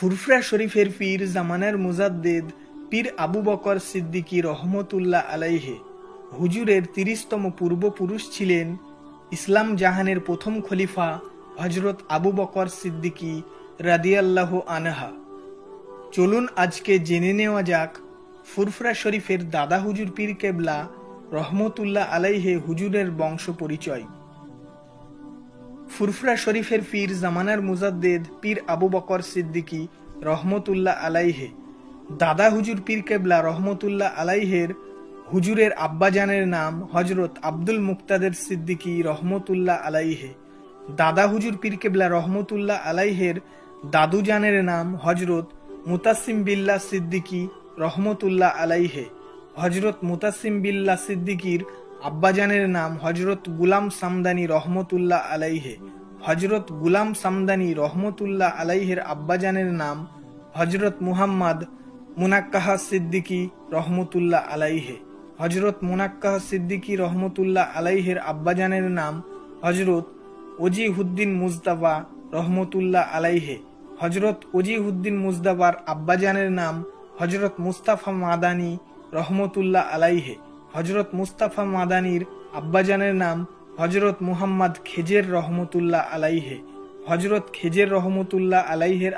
ফুরফুরা শরীফের পীর জামানের মুজাদ্দেদ পীর আবু বকর সিদ্দিকী রহমতুল্লাহ আলাইহে হুজুরের তিরিশতম পূর্বপুরুষ ছিলেন ইসলাম জাহানের প্রথম খলিফা হজরত আবু বকর সিদ্দিকী রাদিয়াল্লাহু আনহা। চলুন আজকে জেনে নেওয়া যাক, ফুরফুরা শরীফের দাদা হুজুর পীর কেবলা রহমতুল্লাহ আলাইহে হুজুরের বংশ পরিচয় ফুরফুরা শরীফের পীর জামানার মুজাদ্দেদ পীর আবু বকর সিদ্দিকী রহমতুল্লাহ আলাইহে, দাদা হুজুর পীর কেবলা রহমতুল্লাহ আলাইহের হুজুরের আব্বাজানের নাম হজরত আব্দুল মুক্তাদের সিদ্দিকী রহমতুল্লাহ আলাইহে, দাদা হুজুর পীর কেবলা রহমতুল্লাহ আলাইহের দাদুজানের নাম হজরত মুতাসিম বিল্লাহ সিদ্দিকী রহমতুল্লাহ আলাইহে হজরত মুতাসিম বিল্লাহ সিদ্দিকীর আব্বাজানের নাম হজরত গুলাম সামদানি রহমতুল্লাহ আলাইহে। হজরত গুলাম সামদানি রহমতুল্লাহ আলাইহের আব্বাজানের নাম হজরত মুহাম্মদ মুনাক্কাহা সিদ্দিকী রহমতুল্লাহ আলাইহে। হজরত মুনাক্কাহ সিদ্দিকী রহমতুল্লাহ আলাইহের আব্বাজানের নাম হজরত ওজিহুদ্দিন মুজতাবা রহমতুল্লাহ আলাইহে। হজরত ওজিহুদ্দিন মুজদাবার আব্বাজানের নাম হজরত মুস্তাফা মাদানী রহমতুল্লাহ আলাইহে। হজরত মুস্তাফা মাদানির আব্বাজানের নাম হজরত মুহাম্মদ খেজের রহমতুল্লাহ আলাইহে। হজরত খেজের রহমতুল্লাহ আলাইহের